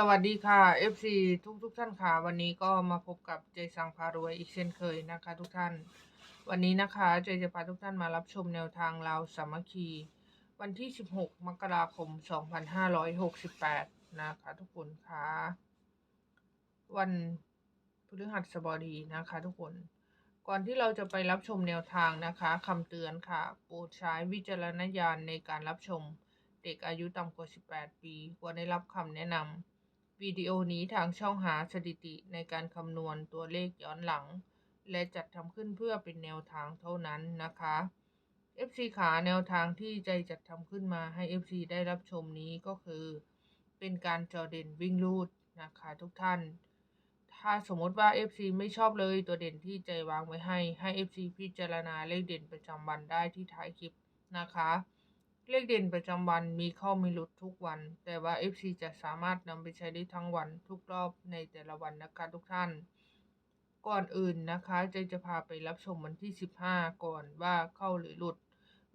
สวัสดีค่ะ FC ทุกทุกท่านค่ะ วันนี้ก็มาพบกับเจสังพารวยอีกเช่นเคยนะคะ ทุกท่าน วันนี้นะคะเจจะพาทุกท่านมารับชมแนวทางเราสามัคคี วันที่ 16 มกราคม 2568 นะคะ ทุกคนค่ะ วันพฤหัสบดีนะคะ ทุกคน ก่อนที่เราจะไปรับชมแนวทางนะคะคำเตือนค่ะ โปรดใช้วิจารณญาณในการรับชม เด็กอายุต่ำกว่า 18 ปี ควรได้รับคำแนะนำ วิดีโอนี้ทางช่องหาสถิติในการคำนวณตัวเลขย้อนหลัง และจัดทำขึ้นเพื่อเป็นแนวทางเท่านั้นนะคะ FC ขาแนวทางที่ใจจัดทำขึ้นมาให้ FC ได้รับชมนี้ก็คือ เป็นการจอเด่นวิ่งลูดนะคะทุกท่าน ถ้าสมมติว่า FC ไม่ชอบเลยตัวเด่นที่ใจวางไว้ให้ ให้ FC พิจารณาเลขเด่นประจำวันได้ที่ท้ายคลิปนะคะ เลขเด่นประจำวันมีเข้ามีหลุดทุกวัน แต่ว่า FC จะสามารถนำไปใช้ได้ทั้งวันทุกรอบในแต่ละวันนะคะทุกท่าน ก่อนอื่นนะคะใจจะพาไปรับชมวันที่ 15 ก่อนว่าเข้าหรือหลุด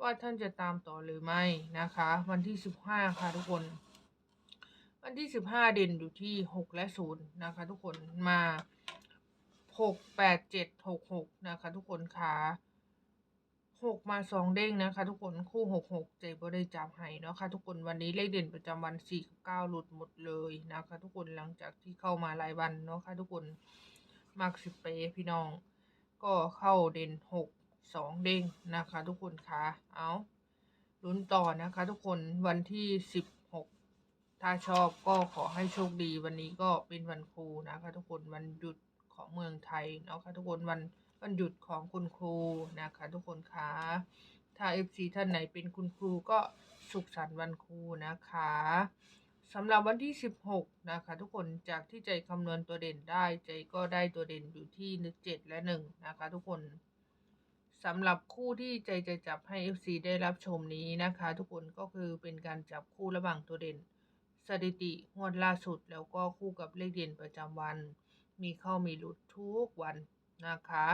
ว่าท่านจะตามต่อหรือไม่นะคะ วันที่ 15 ค่ะทุกคน วันที่ 15 เด่นอยู่ที่ 6 และ 0 นะคะ ทุกคนมา 6 8 7 6 6 นะคะ ทุกคนค่ะ 6มา2เด้งนะคะ ทุกคนคู่6 6เจบ่ได้จับให้เนาะค่ะ ทุกคนวันนี้เลขเด่นประจำวัน4กับ9หลุดหมดเลยนะคะ ทุกคนหลังจากที่เข้ามาหลายวันเนาะค่ะ ทุกคนมักสิเปพี่น้อง ก็เข้าเด่น6 2เด้งนะคะ ทุกคนค่ะเอาลุ้นต่อนะคะ ทุกคนวันที่16ถ้าชอบก็ขอให้โชคดีวันนี้ก็เป็นวันครูนะคะ ทุกคนวันหยุดของเมืองไทยเนาะค่ะทุกคนวัน วันหยุดของคุณครูนะคะทุกคนคะถ้า FC ท่านไหนเป็นคุณครูก็สุขสันต์วันครูนะคะสำหรับวันที่ 16 นะคะ ทุกคนจากที่ใจคำนวณตัวเด่นได้ใจก็ได้ตัวเด่นอยู่ที่1 7และ1นะคะทุกคนสำหรับคู่ที่ใจจะจับให้ FC ได้รับชมนี้นะคะ ทุกคนก็คือเป็นการจับคู่ระหว่างตัวเด่น สถิติงวดล่าสุดแล้วก็คู่กับเลขเด่นประจำวัน มีเข้ามีหลุดทุกวันนะคะ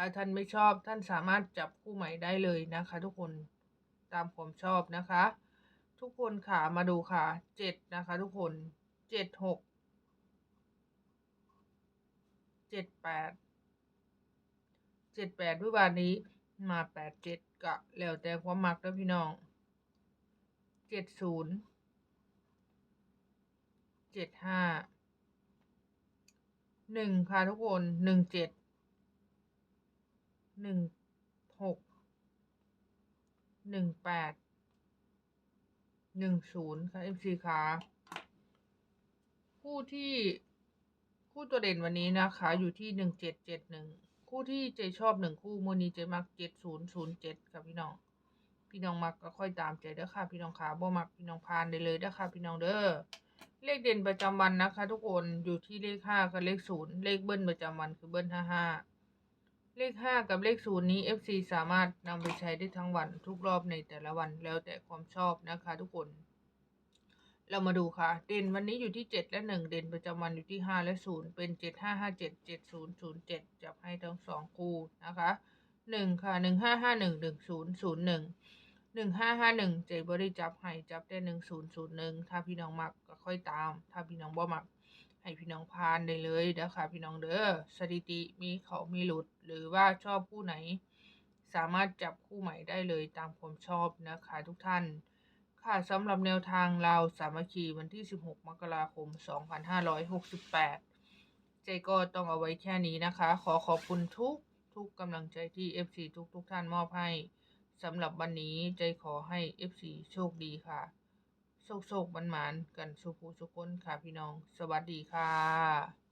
ถ้าท่านไม่ชอบท่านสามารถจับคู่ใหม่ได้เลยนะคะ ทุกคนตามความชอบนะคะ ทุกคนค่ะมาดูค่ะเจ็ดนะคะ ทุกคนเจ็ดหกเจ็ดแปดเจ็ดแปดวิวานนี้มาแปดเจ็ดกะแล้วแต่ความมักแล้วพี่น้องเจ็ดศูนย์เจ็ดห้าหนึ่งค่ะทุกคนหนึ่งเจ็ด หนึ่งหกหนึ่งแปดหนึ่งศูนย์ค่ะ FC ค่ะคู่ที่คู่ตัวเด่นวันนี้นะคะ อยู่ที่หนึ่งเจ็ดเจ็ดหนึ่งคู่ที่เจชอบหนึ่งคู่มนีเจมักเจ็ดศูนย์ศูนย์เจ็ดค่ะพี่น้อง พี่น้องมักก็ค่อยตามใจเด้อค่ะ พี่น้องขาบ่มักพี่น้องพานได้เลยเด้อค่ะ พี่น้องเด้อเลขเด่นประจำวันนะคะ ทุกคนอยู่ที่เลขห้ากับเลขศูนย์เลขเบิ้ลประจำวันคือเบิ้ลห้าห้า เลขห้ากับเลขศูนย์นี้ FC สามารถนำไปใช้ได้ทั้งวันทุกรอบในแต่ละวันแล้วแต่ความชอบนะคะทุกคน เรามาดูค่ะ เด่นวันนี้อยู่ที่เจ็ดและหนึ่งเด่นประจำวันอยู่ที่ห้าและศูนย์เป็นเจ็ดห้าห้าเจ็ดเจ็ดศูนย์ศูนย์เจ็ดจับให้ทั้งสองคู่นะคะหนึ่งค่ะหนึ่งห้าห้าหนึ่งหนึ่งศูนย์ศูนย์หนึ่งหนึ่งห้าห้าหนึ่งเจบริจับให้จับได้หนึ่งศูนย์ศูนย์หนึ่งถ้าพี่น้องมักก็ค่อยตาม ถ้าพี่น้องบ่มัก ให้พี่น้องพานได้เลยนะคะพี่น้องเด้อสถิติมีเขามีหลุด หรือว่าชอบคู่ไหน สามารถจับคู่ใหม่ได้เลยตามความชอบนะคะทุกท่าน ค่ะสำหรับแนวทางเราสามัคคีวันที่ 16 มกราคม 2568เจก็ต้องเอาไว้แค่นี้นะคะ ขอขอบคุณทุกทุกกำลังใจที่ FC ทุกทุกท่านมอบให้สำหรับวันนี้ใจขอให้ FC โชคดีค่ะ โชคโชคมันหมานๆกันสุภูสุคนค่ะพี่น้อง สวัสดีค่ะ